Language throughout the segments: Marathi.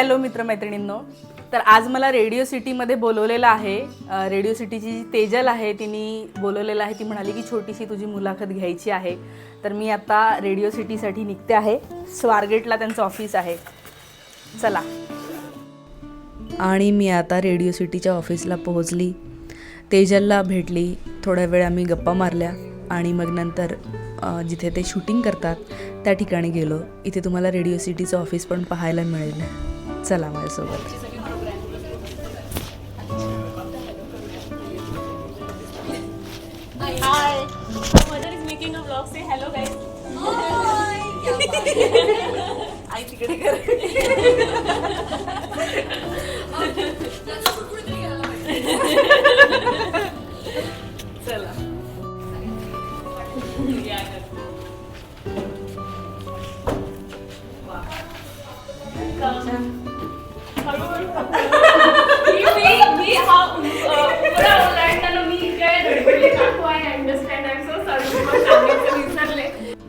हॅलो मित्रमैत्रिणींनो तर आज मला रेडिओ सिटीमध्ये बोलवलेलं आहे. रेडिओ सिटीची जी तेजल आहे तिने बोलवलेलं आहे. ती म्हणाली की छोटीशी तुझी मुलाखत घ्यायची आहे. तर मी आता रेडिओ सिटीसाठी निघते आहे. स्वारगेटला त्यांचं ऑफिस आहे. चला. आणि मी आता रेडिओ सिटीच्या ऑफिसला पोहोचली. तेजलला भेटली. थोड्या वेळ आम्ही गप्पा मारल्या आणि मग नंतर जिथे ते शूटिंग करतात त्या ठिकाणी गेलो. इथे तुम्हाला रेडिओ सिटीचं ऑफिस पण पाहायला मिळेल. चला माझ्यासोबत. आई तिकडे कर चला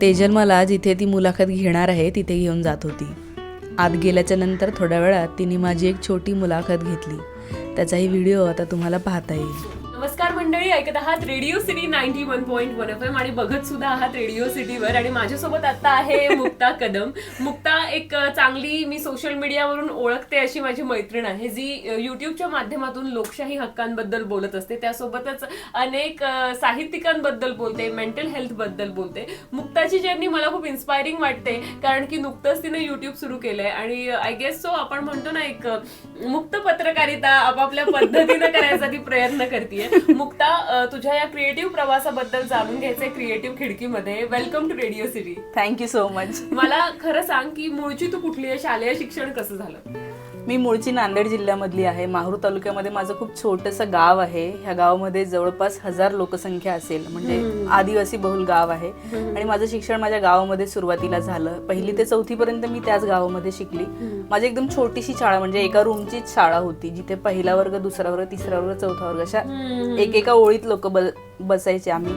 तेजल मला जिथे ती मुलाखत घेणार आहे तिथे घेऊन जात होती. आत गेल्याच्यानंतर थोड्या वेळात तिने माझी एक छोटी मुलाखत घेतली. त्याचाही व्हिडिओ आता तुम्हाला पाहता येईल. नमस्कार मंडळी ऐकत आहात radio city ninety one point one F M आणि बघत सुद्धा आहात रेडिओ सिटीवर. आणि माझ्यासोबत आता आहे मुक्ता कदम. मुक्ता एक चांगली मी सोशल मीडियावरून ओळखते अशी माझी मैत्रीण आहे जी युट्यूबच्या माध्यमातून लोकशाही हक्कांबद्दल बोलत असते. त्यासोबतच अनेक साहित्यिकांबद्दल बोलते मेंटल हेल्थबद्दल बोलते. मुक्ताची जर्नी मला खूप इन्स्पायरिंग वाटते कारण की नुकतंच तिने युट्यूब सुरू केलंय. आणि आय गेस सो आपण म्हणतो ना एक मुक्त पत्रकारिता आपापल्या पद्धतीनं करायचा ती प्रयत्न करते मुक्ता तुझ्या या क्रिएटिव्ह प्रवासाबद्दल जाणून घ्यायचंय creative खिडकीमध्ये. Welcome to radio city thank you so much मला खरं सांग की मूळची तू कुठली आहे? शालेय शिक्षण कसं झालं? मी मूळची नांदेड जिल्ह्यामधली आहे. माहूर तालुक्यामध्ये माझं खूप छोटंसं गाव आहे. ह्या गावामध्ये जवळपास हजार लोकसंख्या असेल. म्हणजे आदिवासी बहुल गाव आहे. आणि माझं शिक्षण माझ्या गावामध्ये सुरुवातीला झालं. पहिली ते चौथी पर्यंत मी त्याच गावामध्ये शिकली. माझी एकदम छोटीशी शाळा म्हणजे एका रूमचीच शाळा होती जिथे पहिला वर्ग दुसरा वर्ग तिसरा वर्ग चौथा वर्ग अशा एकेका ओळीत लोक बसायचे आम्ही.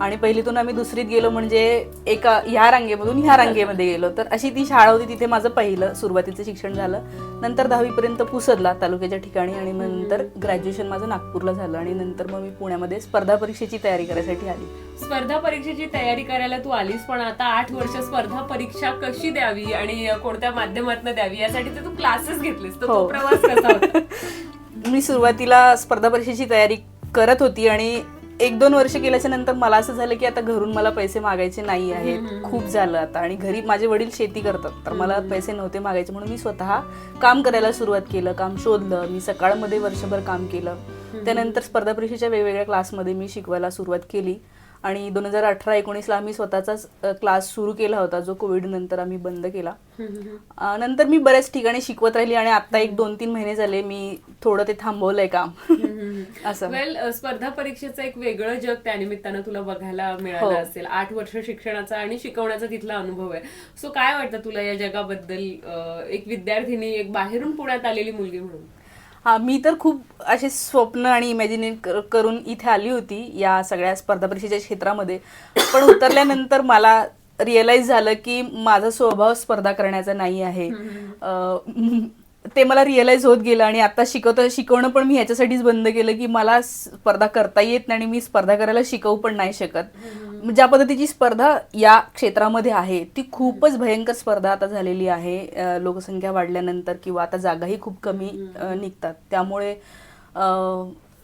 आणि पहिलीतून आम्ही दुसरीत गेलो म्हणजे एका ह्या रांगेमधून ह्या रांगेमध्ये गेलो. तर अशी ती शाळा होती तिथे माझं पहिलं सुरुवातीचं शिक्षण झालं. नंतर दहावीपर्यंत पुसदला तालुक्याच्या ठिकाणी आणि नंतर ग्रॅज्युएशन माझं नागपूरला झालं आणि नंतर मग मी पुण्यामध्ये स्पर्धा परीक्षेची तयारी करायसाठी आली. स्पर्धा परीक्षेची तयारी करायला तू आलीस पण आता आठ वर्ष स्पर्धा परीक्षा कशी द्यावी आणि कोणत्या माध्यमातून द्यावी यासाठी तर तू क्लासेस घेतलेस तर तो हो. प्रवास कसा मी सुरुवातीला स्पर्धा परीक्षेची तयारी करत होती आणि एक दोन वर्ष केल्याच्यानंतर मला असं झालं की आता घरून मला पैसे मागायचे नाही आहेत. खूप झालं आता. आणि घरी माझे वडील शेती करतात. तर मला पैसे नव्हते मागायचे म्हणून मी स्वतः काम करायला सुरुवात केलं. काम शोधलं. मी सकाळमध्ये वर्षभर काम केलं. त्यानंतर स्पर्धा परीक्षेच्या वेगवेगळ्या क्लासमध्ये मी शिकवायला सुरुवात केली. आणि दोन हजार अठरा एकोणीसला आम्ही स्वतःचाच क्लास सुरू केला होता जो कोविड नंतर आम्ही बंद केला. नंतर मी बऱ्याच ठिकाणी शिकवत राहिली आणि आता एक दोन तीन महिने झाले मी थोडं ते थांबवलंय काम. असं. वेल स्पर्धा परीक्षेचं एक वेगळं जग त्यानिमित्तानं तुला बघायला मिळालं हो. असेल. आठ वर्ष शिक्षणाचा आणि शिकवण्याचा तिथला अनुभव आहे. सो काय वाटतं तुला या जगाबद्दल? एक विद्यार्थिनी एक बाहेरून पुण्यात आलेली मुलगी म्हणून. हा मी तर खूप असे स्वप्न आणि इमॅजिनेट करून इथे आली होती या सगळ्या स्पर्धा परीक्षेच्या क्षेत्रामध्ये. पण उतरल्यानंतर मला रिअलाइज झालं की माझा स्वभाव स्पर्धा करण्याचा नाही आहे. ते मला रिअलाइज होत गेलं आणि आता शिकवता शिकवणं पण मी ह्याच्यासाठीच बंद केलं की मला स्पर्धा करता येत नाही आणि मी स्पर्धा करायला शिकवू पण नाही शकत. ज्या पद्धतीची स्पर्धा या क्षेत्रामध्ये आहे ती खूपच भयंकर स्पर्धा आता झालेली आहे. लोकसंख्या वाढल्यानंतर किंवा आता जागाही खूप कमी निघतात. त्यामुळे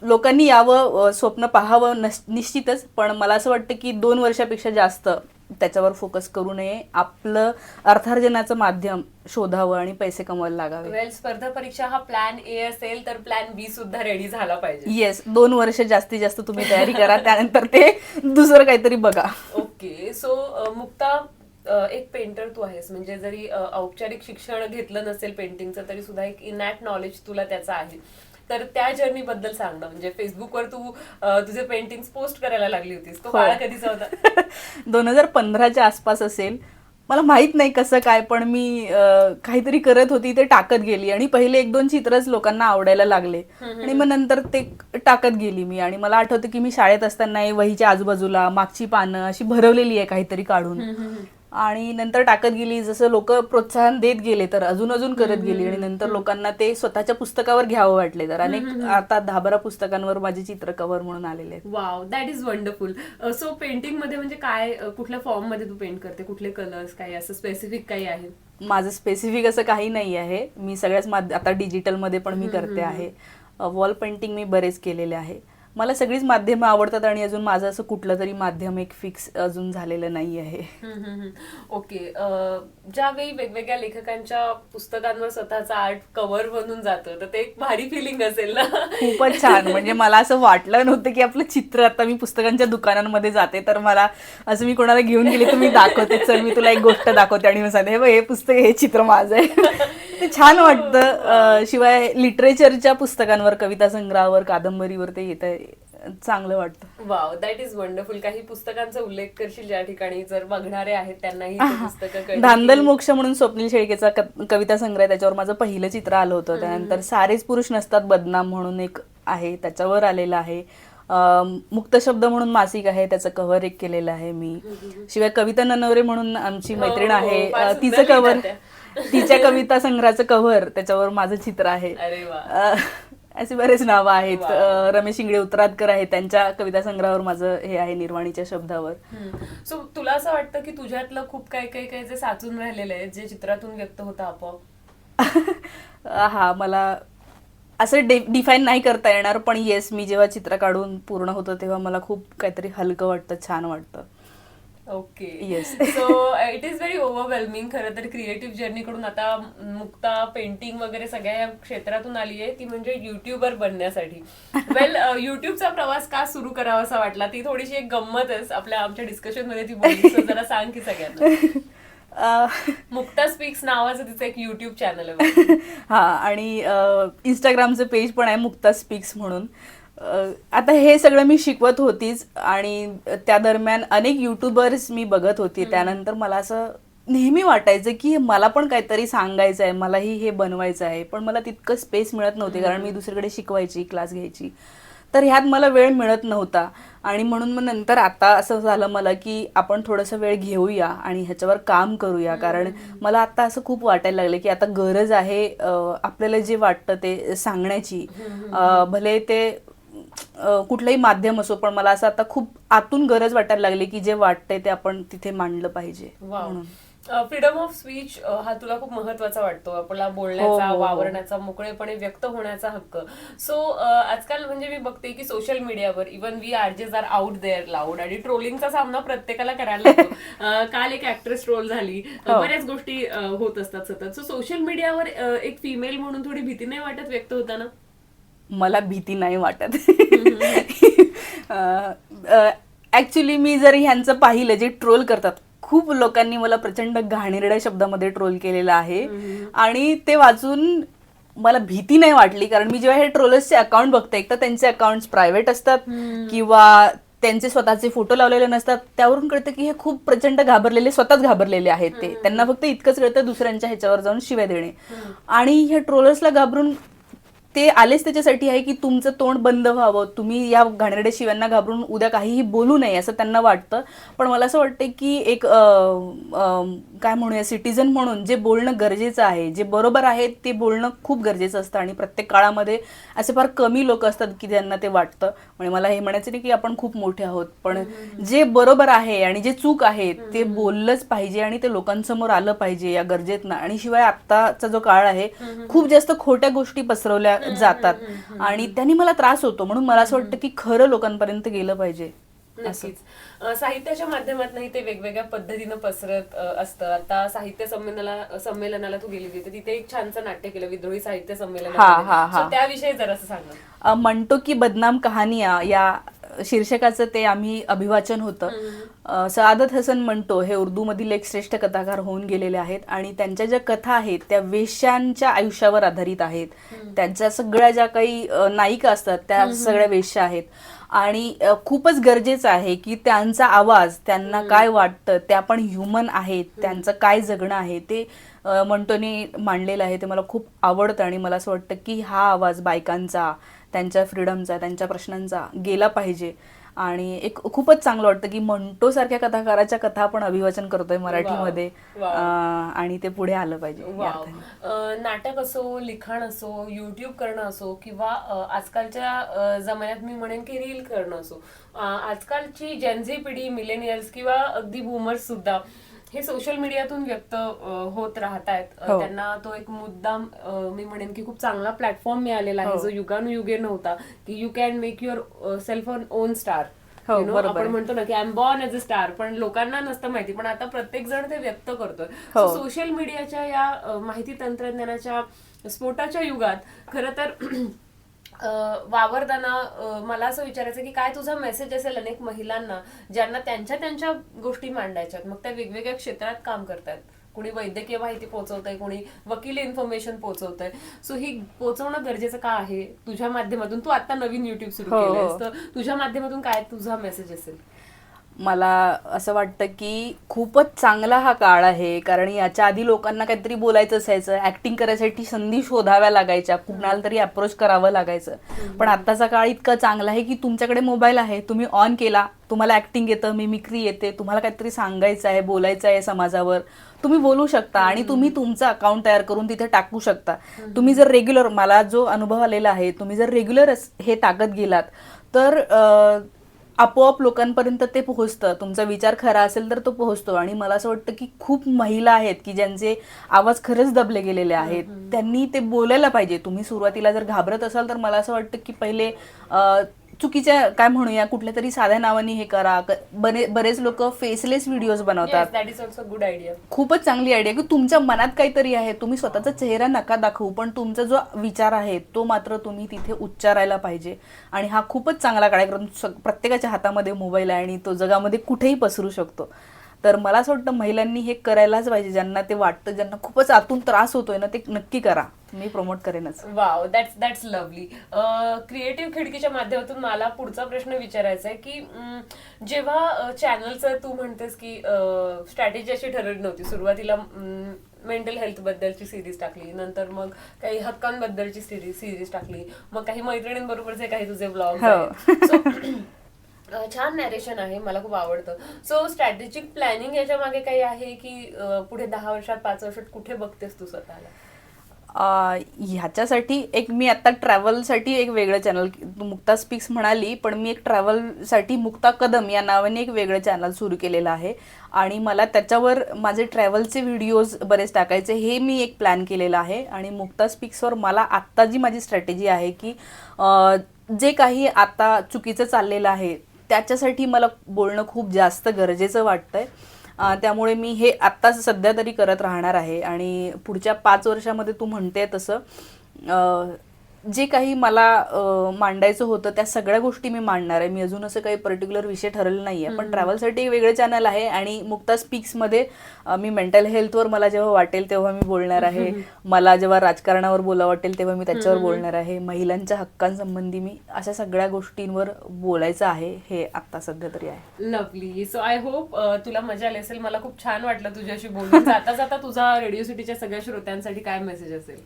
लोकांनी यावं स्वप्न पाहावं नस- निश्चितच. पण मला असं वाटतं की दोन वर्षापेक्षा जास्त त्याच्यावर फोकस करू नये. आपलं अर्थार्जनाचं माध्यम शोधावं आणि पैसे कमवायला लागावे. वेल स्पर्धा परीक्षा हा प्लॅन ए असेल तर प्लॅन बी सुद्धा रेडी झाला पाहिजे. येस दोन वर्ष जास्तीत जास्त तुम्ही तयारी करा त्यानंतर ते दुसरं काहीतरी बघा. ओके सो मुक्ता एक पेंटर तू आहेस. म्हणजे जरी औपचारिक शिक्षण घेतलं नसेल पेंटिंगचं तरी सुद्धा एक इनॅट नॉलेज तुला त्याचं आहे. तर त्या जर्नी बद्दल सांग ना. म्हणजे फेसबुकवर तू तुझे पेंटिंग पोस्ट करायला लागली होतीस. तो. काळ कधीचा होता? दोन हजार पंधराच्या आसपास असेल. मला माहीत नाही कसं काय पण मी काहीतरी करत होती ते टाकत गेली. आणि पहिले एक दोन चित्रच लोकांना आवडायला लागले. आणि मग नंतर ते टाकत गेली मी. आणि मला आठवतं की मी शाळेत असताना वहीच्या आजूबाजूला मागची पानं अशी भरवलेली आहे काहीतरी काढून. आणि नंतर टाकत गेली जसं लोक प्रोत्साहन देत गेले तर अजून अजून करत गेली आणि नंतर लोकांना ते स्वतःच्या पुस्तकावर घ्यावं वाटले. तर अनेक आता दहा बारा पुस्तकांवर माझे चित्र कव्हर म्हणून आलेले आहेत. Wow that is wonderful so पेंटिंगमध्ये म्हणजे काय कुठल्या फॉर्ममध्ये तू पेंट करते? कुठले कलर्स काही असं स्पेसिफिक काही आहे? माझं स्पेसिफिक असं काही नाही आहे. मी सगळ्याच आता डिजिटलमध्ये पण मी करते आहे. वॉल पेंटिंग मी बरेच केलेले आहे. मला सगळीच माध्यमं आवडतात आणि अजून माझं असं कुठलं तरी माध्यम एक फिक्स अजून झालेलं नाही आहे. ओके ज्यावेळी वेगवेगळ्या लेखकांच्या पुस्तकांवर स्वतःचं आर्ट कव्हर बनून जातं तर ते एक भारी फिलिंग असेल ना? खूपच छान. म्हणजे मला असं वाटलं नव्हतं की आपलं चित्र आता मी पुस्तकांच्या दुकानांमध्ये जाते तर मला असं मी कोणाला घेऊन गेले तर मी दाखवते चल मी तुला एक गोष्ट दाखवते आणि मी सांगते "हे बघ, हे पुस्तक हे चित्र माझं आहे. ते छान वाटतं. शिवाय लिटरेचरच्या पुस्तकांवर कविता संग्रहावर कादंबरीवर ते येतं चांगलं वाटतं. वाव दॅट इज वंडरफुल काही पुस्तकांचा उल्लेख करशील ज्या ठिकाणी जर बघणारे आहेत त्यांनाही. धांदल मोक्ष म्हणून स्वप्नील शेळकेचा कविता संग्रह त्याच्यावर माझं पहिलं चित्र आलं होतं. त्यानंतर सारेच पुरुष नसतात बदनाम म्हणून एक आहे. त्याच्यावर आलेलं आहे. मुक्त शब्द म्हणून मासिक आहे. त्याचं कव्हर एक केलेलं आहे मी. शिवाय कविता ननवरे म्हणून आमची हो, मैत्रीण हो, आहे सुंदर तिचं कव्हर तिच्या कविता संग्रहाचं कव्हर त्याच्यावर माझं चित्र आहे. अरे वा. अं, अशी बरेच नावं आहेत. रमेश इंगळे उत्तरादकर आहे त्यांच्या कविता संग्रहावर माझं हे आहे निर्वाणीच्या शब्दावर. सो तुला असं वाटतं की तुझ्यातलं खूप काही काही काही जे साचून राहिलेलं आहे जे चित्रातून व्यक्त होतं आपोआप? हा मला असं डिफाईन नाही करता येणार पण येस मी जेव्हा चित्र काढून पूर्ण होतं तेव्हा मला खूप काहीतरी हलकं वाटतं छान वाटतं. Okay Yes. So it is very overwhelming खरं तर क्रिएटिव्ह जर्नी कडून आता मुक्ता पेंटिंग वगैरे सगळ्या या क्षेत्रातून आली आहे ती म्हणजे युट्यूबर बनण्यासाठी. वेल युट्यूबचा प्रवास का सुरू करावा असा वाटला? ती थोडीशी एक गंमतच आपल्या आमच्या डिस्कशनमध्ये ती बोलली जरा सांग की सगळ्यांना. मुक्ता स्पीक्स नावाचं तिचं एक युट्यूब चॅनल आहे. हा आणि इंस्टाग्रामचं पेज पण आहे मुक्ता स्पीक्स म्हणून. आता हे सगळं मी शिकवत होतीच आणि त्या दरम्यान अनेक युट्यूबर्स मी बघत होती. त्यानंतर मला असं नेहमी वाटायचं की मला पण काहीतरी सांगायचं आहे मलाही हे बनवायचं आहे. पण मला तितकं स्पेस मिळत नव्हते कारण मी दुसरीकडे शिकवायची क्लास घ्यायची. तर ह्यात मला वेळ मिळत नव्हता. आणि म्हणून मग नंतर आता असं झालं मला की आपण थोडंसं वेळ घेऊया आणि ह्याच्यावर काम करूया. कारण मला आता असं खूप वाटायला लागलं की आता गरज आहे आपल्याला जे वाटतं ते सांगण्याची. भले ते कुठलंही माध्यम असो पण मला असं आता खूप आतून गरज वाटायला लागली की जे वाटतंय ते आपण तिथे मांडलं पाहिजे. म्हणून. फ्रीडम ऑफ स्पीच हा तुला खूप महत्त्वाचा वाटतो. आपला बोलण्याचा हो, हो, हो. वावरण्याचा मोकळेपणे व्यक्त होण्याचा हक्क. सो आजकाल म्हणजे मी बघते की सोशल मीडियावर even we RJs are out there loud आणि ट्रोलिंगचा सामना प्रत्येकाला करायला लागतो. काल एक ऍक्ट्रेस ट्रोल झाली. बऱ्याच गोष्टी होत असतात सतत. सो सोशल मीडियावर एक फिमेल म्हणून थोडी भीती नाही वाटत व्यक्त होताना? मला भीती नाही वाटत. ऍक्च्युली मी जर ह्यांचं पाहिलं जे ट्रोल करतात खूप लोकांनी मला प्रचंड घाणेरड्या शब्दामध्ये ट्रोल केलेलं आहे. आणि ते वाचून मला भीती नाही वाटली कारण मी जेव्हा हे ट्रोलर्सचे अकाउंट बघते एक तर त्यांचे अकाउंट प्रायव्हेट असतात किंवा त्यांचे स्वतःचे फोटो लावलेले नसतात. त्यावरून कळतं की हे खूप प्रचंड घाबरलेले स्वतःच घाबरलेले आहेत ते. त्यांना फक्त इतकंच कळतं दुसऱ्यांच्या ह्याच्यावर जाऊन शिव्या देणे. आणि ह्या ट्रोलर्सला घाबरून ते आलेच त्याच्यासाठी आहे की तुमचं तोंड बंद व्हावं. तुम्ही या घाणेरड्या शिव्यांना घाबरून उद्या काहीही बोलू नये असं त्यांना वाटतं. पण मला असं वाटतं की एक काय म्हणूया सिटीजन म्हणून जे बोलणं गरजेचं आहे जे बरोबर आहे ते बोलणं खूप गरजेचं असतं आणि प्रत्येक काळामध्ये असे फार कमी लोक असतात की ज्यांना ते वाटतं. म्हणजे मला हे म्हणायचं नाही की आपण खूप मोठे आहोत पण जे बरोबर आहे आणि जे चूक आहे ते बोललंच पाहिजे आणि ते लोकांसमोर आलं पाहिजे या गरजेतनं. आणि शिवाय आत्ताचा जो काळ आहे खूप जास्त खोट्या गोष्टी पसरवल्या जातात आणि त्यांनी मला त्रास होतो. म्हणून मला असं वाटतं की खरं लोकांपर्यंत गेलं पाहिजे. असंच साहित्याच्या माध्यमातूनही ते वेगवेगळ्या पद्धतीनं पसरत असतं. आता साहित्य संमेलनाला संमेलनाला तू गेली होती तर तिथे एक छानसं नाट्य केलं विद्रोही साहित्य संमेलन. त्याविषयी जरासं सांग म्हणतो की बदनाम कहानिया या शीर्षकाचं ते आम्ही अभिवाचन होतं. सआदत हसन म्हणतो हे उर्दूमधील एक श्रेष्ठ कथाकार होऊन गेलेले आहेत आणि त्यांच्या ज्या कथा आहेत त्या वेश्यांच्या आयुष्यावर आधारित आहेत. त्यांच्या सगळ्या ज्या काही नायिका असतात त्या सगळ्या वेश्या आहेत. आणि खूपच गरजेचं आहे की त्यांचा आवाज त्यांना काय वाटतं त्या पण ह्युमन आहेत त्यांचं काय जगणं आहे ते मंटोने मांडलेलं आहे ते मला खूप आवडतं आणि मला असं वाटतं की हा आवाज बायकांचा त्यांच्या फ्रीडमचा त्यांच्या प्रश्नांचा गेला पाहिजे. आणि एक खूपच चांगलं वाटतं की मंटो सारख्या कथाकाराच्या कथा आपण अभिवाचन करतोय मराठीमध्ये. आणि ते पुढे आलं पाहिजे नाटक असो लिखाण असो युट्यूब करणं असो किंवा आजकालच्या जमान्यात मी म्हणेन की रील करणं असो. आजकालची जेनझी पिढी मिलेनियल्स किंवा अगदी बुमर्स सुद्धा हे सोशल मीडियातून व्यक्त होत राहत आहेत हो. त्यांना तो एक मुद्दाम अं, मी म्हणेन की खूप चांगला प्लॅटफॉर्म मिळालेला आहे हो. जो युगानुयुगे नव्हता की you can make yourself on own star हो, बरोबर आपण आहे. म्हणतो ना की I am born as a star पण लोकांना नसतं माहिती पण आता प्रत्येक जण ते व्यक्त करतोय हो. सोशल मीडियाच्या या अ, माहिती तंत्रज्ञानाच्या स्फोटाच्या युगात खर तर वावरताना मला असं विचारायचं की काय तुझा मेसेज असेल अनेक महिलांना ज्यांना त्यांच्या त्यांच्या गोष्टी मांडायच्यात मग त्या वेगवेगळ्या क्षेत्रात काम करतात कुणी वैद्यकीय माहिती पोहोचवतंय कुणी वकिली इन्फॉर्मेशन पोहोचवतंय. सो ही पोहोचवणं गरजेचं का आहे? तुझ्या माध्यमातून तू आता नवीन युट्यूब सुरू हो. केलंयस तर तुझ्या माध्यमातून काय तुझा मेसेज असेल? मला असं वाटतं की खूपच चांगला हा काळ आहे कारण याच्या आधी लोकांना काहीतरी बोलायचं असायचं ऍक्टिंग करायसाठी संधी शोधाव्या लागायच्या कुणाला तरी अप्रोच करावं लागायचं. पण आत्ताचा काळ इतका चांगला आहे की तुमच्याकडे मोबाईल आहे तुम्ही ऑन केला तुम्हाला ऍक्टिंग येतं मिमिक्री येते तुम्हाला काहीतरी सांगायचं आहे बोलायचं आहे समाजावर तुम्ही बोलू शकता आणि तुम्ही तुमचं अकाउंट तयार करून तिथे टाकू शकता. तुम्ही जर रेग्युलर मला जो अनुभव आलेला आहे तुम्ही जर रेग्युलर हे टाकत गेलात तर आपोआप लोकांपर्यंत ते पोहोचतं. तुमचा विचार खरा असेल तर तो पोहोचतो. आणि मला असं वाटतं की खूप महिला आहेत की ज्यांचे आवाज खरंच दबले गेलेले आहेत. त्यांनी ते बोलायला पाहिजे. तुम्ही सुरुवातीला जर घाबरत असाल तर मला असं वाटतं की पहिले चुकीच्या काय म्हणूया कुठल्या तरी साध्या नावाने हे करा क- बरे बरेच लोक फेसलेस व्हिडिओज बनवतात. That is also good idea खूपच चांगली आयडिया की तुमच्या मनात काहीतरी आहे तुम्ही स्वतःचा चेहरा नका दाखवू पण तुमचा जो विचार आहे तो मात्र तुम्ही तिथे उच्चारायला पाहिजे. आणि हा खूपच चांगला कार्यक्रम स- प्रत्येकाच्या हातामध्ये मोबाईल आहे आणि तो जगामध्ये कुठेही पसरू शकतो. तर मला असं वाटतं महिलांनी हे करायलाच पाहिजे. ज्यांना ते वाटतं ज्यांना खूपच आतून त्रास होतोय ना ते नक्की करा. मी promote करेनच. Wow that's that's lovely creative खिडकीच्या माध्यमातून मला पुढचा प्रश्न विचारायचा आहे की जेव्हा चॅनलचं तू म्हणतेस की स्ट्रॅटेजी अशी ठरवली नव्हती. सुरुवातीला मेंटल हेल्थ बद्दलची सिरीज टाकली. नंतर मग काही हक्कांबद्दलची सिरीज सिरीज टाकली. मग काही मैत्रिणींबरोबरचे काही तुझे ब्लॉग. छान नॅरेशन आहे मला खूप आवडतं. सो स्ट्रॅटेजिक प्लॅनिंग याच्या मागे काही आहे की पुढे दहा वर्षात पाच वर्षात कुठे बघतेस तू स्वतःला? ह्याच्यासाठी एक मी आता ट्रॅव्हलसाठी एक वेगळं चॅनल मुक्ता स्पीक्स म्हणाली पण मी एक ट्रॅव्हलसाठी मुक्ता कदम या नावाने एक वेगळं चॅनल सुरू केलेलं आहे. आणि मला त्याच्यावर माझे ट्रॅव्हलचे व्हिडिओज बरेच टाकायचे हे मी एक प्लॅन केलेलं आहे. आणि मुक्ता स्पीक्सवर मला आत्ता जी माझी स्ट्रॅटेजी आहे की जे काही आता चुकीचं चाललेलं आहे त्याच्यासाठी मला बोलणं खूप जास्त गरजेचं वाटतं आहे त्यामुळे मी हे आत्ताच सध्या तरी करत राहणार आहे. आणि पुढच्या पाच वर्षामध्ये तू म्हणते तसं. जे काही मला मांडायचं होतं त्या सगळ्या गोष्टी मी मांडणार आहे. मी अजून असं काही पर्टिक्युलर विषय ठरवलं नाही आहे पण ट्रॅव्हलसाठी एक वेगळं चॅनल आहे आणि मुक्ता स्पीक्समध्ये मी मेंटल हेल्थवर मला जेव्हा वाटेल तेव्हा मी बोलणार आहे. मला जेव्हा राजकारणावर बोला वाटेल तेव्हा मी त्याच्यावर बोलणार आहे. महिलांच्या हक्कांसंबंधी मी अशा सगळ्या गोष्टींवर बोलायचं आहे हे आत्ता सध्या तरी आहे. लवली सो आय होप तुला मजा आली असेल. मला खूप छान वाटलं तुझ्याशी बोलून. जाता जाता तुझा रेडिओ सिटीच्या सगळ्या श्रोत्यांसाठी काय मेसेज असेल?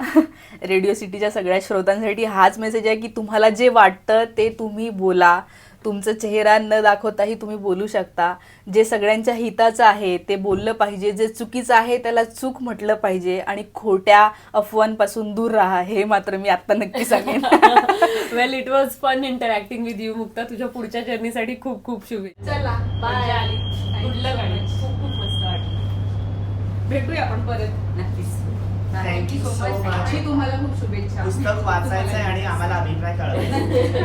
रेडिओ सिटीच्या सगळ्या श्रोतांसाठी हाच मेसेज आहे की तुम्हाला जे वाटतं ते तुम्ही बोला. तुमचं चेहरा न दाखवताही तुम्ही बोलू शकता. जे सगळ्यांच्या हिताचं आहे ते बोललं पाहिजे. जे चुकीचं आहे त्याला चूक म्हटलं पाहिजे आणि खोट्या अफवांपासून दूर राहा. हे मात्र मी आत्ता नक्की सांगेन. Well it was fun interacting with you Mukta. तुझ्या पुढच्या जर्नीसाठी खूप खूप शुभेच्छा. चला मजा आली. खूप खूप मस्त वाटलं. भेटूया आपण परत. नक्कीच. You so much. तुम्हाला खूप शुभेच्छा. पुस्तक वाचायचंय आणि आम्हाला अभिप्राय कळवायचा